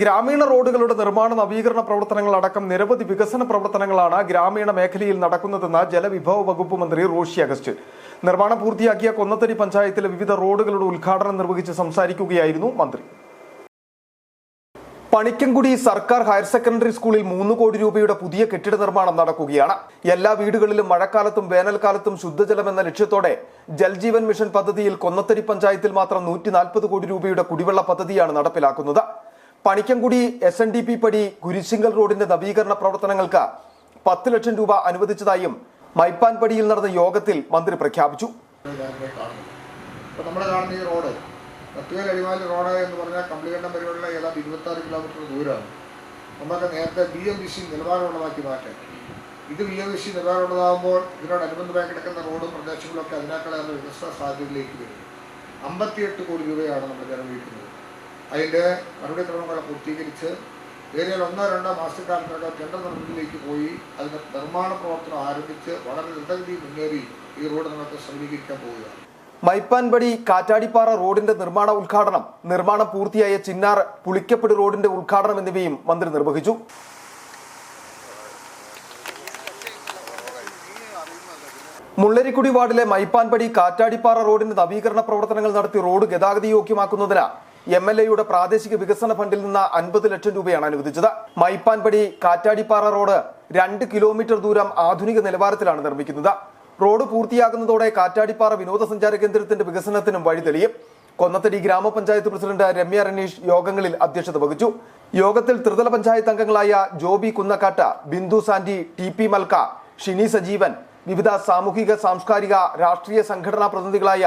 ഗ്രാമീണ റോഡുകളുടെ നിർമ്മാണ നവീകരണ പ്രവർത്തനങ്ങൾ അടക്കം നിരവധി വികസന പ്രവർത്തനങ്ങളാണ് ഗ്രാമീണ മേഖലയിൽ നടക്കുന്നതെന്ന് ജലവിഭവ വകുപ്പ് മന്ത്രി റോഷി അഗസ്റ്റ് നിർമ്മാണം പൂർത്തിയാക്കിയ കൊന്നത്തടി പഞ്ചായത്തിലെ വിവിധ റോഡുകളുടെ ഉദ്ഘാടനം നിർവഹിച്ച് സംസാരിക്കുകയായിരുന്നു മന്ത്രി. പണിക്കൻകുടി സർക്കാർ ഹയർ സെക്കൻഡറി സ്കൂളിൽ മൂന്ന് കോടി രൂപയുടെ പുതിയ കെട്ടിട നിർമ്മാണം നടക്കുകയാണ്. എല്ലാ വീടുകളിലും മഴക്കാലത്തും വേനൽക്കാലത്തും ശുദ്ധജലം എന്ന ലക്ഷ്യത്തോടെ ജൽജീവൻ മിഷൻ പദ്ധതിയിൽ കൊന്നത്തടി പഞ്ചായത്തിൽ മാത്രം നൂറ്റി കോടി രൂപയുടെ കുടിവെള്ള പദ്ധതിയാണ് നടപ്പിലാക്കുന്നത്. Panikkankudi S N D P പടി കുരിശിങ്കൽ റോഡിന്റെ നവീകരണ പ്രവർത്തനങ്ങൾക്ക് പത്ത് ലക്ഷം രൂപ അനുവദിച്ചതായും മൈപ്പാൻ പടിയിൽ നടന്ന യോഗത്തിൽ മന്ത്രി പ്രഖ്യാപിച്ചു. നമ്മൾ കാണുന്ന ഈ റോഡ് മറ്റുവേൽ അടിമാലി റോഡ് എന്ന് പറഞ്ഞാൽ കമ്പിളികണ്ഠം വരെയുള്ള ഏതാണ്ട് ഇരുപത്താറ് കിലോമീറ്റർ ദൂരമാണ്. നമുക്ക് നേരത്തെ ബി എം ബി സി നിലവാരമുള്ളതാക്കി മാറ്റാൻ. ഇത് ബി എം ബി സി നിലവാരമുള്ളതാകുമ്പോൾ ഇതിനോടനുബന്ധമായി കിടക്കുന്ന റോഡും പ്രദേശങ്ങളൊക്കെ അതിനേക്കാളേറെ വികസന സാധ്യതയിലേക്ക് വരും. അമ്പത്തിയെട്ട് കോടി രൂപയാണ് നമ്മൾ ചെലവഴിക്കുന്നത് അതിന്റെ മറുപടി ക്രമങ്ങളെ പൂർത്തീകരിച്ച് ഏരിയയിൽ ഒന്നോ രണ്ടോ മാസക്കാലത്തിനകം ടെൻഡർ നടപടിയിലേക്ക് പോയി. അതിന്റെ നിർമ്മാണ പ്രവർത്തനം ആരംഭിച്ച് വളരെ ദൃഢഗതി മുന്നേറി ഈ റോഡ് നമുക്ക് സമീകരിക്കാൻ പോവുകയാണ്. മൈപ്പാൻപടി കാറ്റാടിപ്പാറ റോഡിന്റെ നിർമ്മാണ ഉദ്ഘാടനം നിർമ്മാണം പൂർത്തിയായ ചിന്നാർ പുളിക്കപ്പെടി റോഡിന്റെ ഉദ്ഘാടനം എന്നിവയും മന്ത്രി നിർവഹിച്ചു. മുള്ളരിക്കുടി വാർഡിലെ മൈപ്പാൻപടി കാറ്റാടിപ്പാറ റോഡിന്റെ നവീകരണ പ്രവർത്തനങ്ങൾ നടത്തി റോഡ് ഗതാഗത യോഗ്യമാക്കുന്നതിന് എം എൽ എയുടെ പ്രാദേശിക വികസന ഫണ്ടിൽ നിന്ന് അൻപത് ലക്ഷം രൂപയാണ് അനുവദിച്ചത്. മൈപ്പാൻപടി കാറ്റാടിപ്പാറ റോഡ് രണ്ട് കിലോമീറ്റർ ദൂരം ആധുനിക നിലവാരത്തിലാണ് നിർമ്മിക്കുന്നത്. റോഡ് പൂർത്തിയാകുന്നതോടെ കാറ്റാടിപ്പാറ വിനോദസഞ്ചാര കേന്ദ്രത്തിന്റെ വികസനത്തിനും വഴി തെളിയും കൊന്നത്തടി ഗ്രാമപഞ്ചായത്ത് പ്രസിഡന്റ് രമ്യ രണീഷ് യോഗങ്ങളിൽ അധ്യക്ഷത വഹിച്ചു. യോഗത്തിൽ ത്രിതല പഞ്ചായത്ത് അംഗങ്ങളായ ജോബി കുന്നക്കാട്ട ബിന്ദു സാന്റി ടി പി മൽക്ക ഷിനി സജീവൻ വിവിധ സാമൂഹിക സാംസ്കാരിക രാഷ്ട്രീയ സംഘടനാ പ്രതിനിധികളായ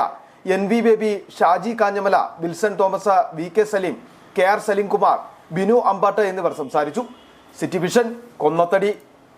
N V Baby Shaji Kanjamala Wilson Thomas V K Saleem K R Saleemkumar Binu Ambatt എന്നിവർ സംസാരിച്ചു. City vision Konnathady.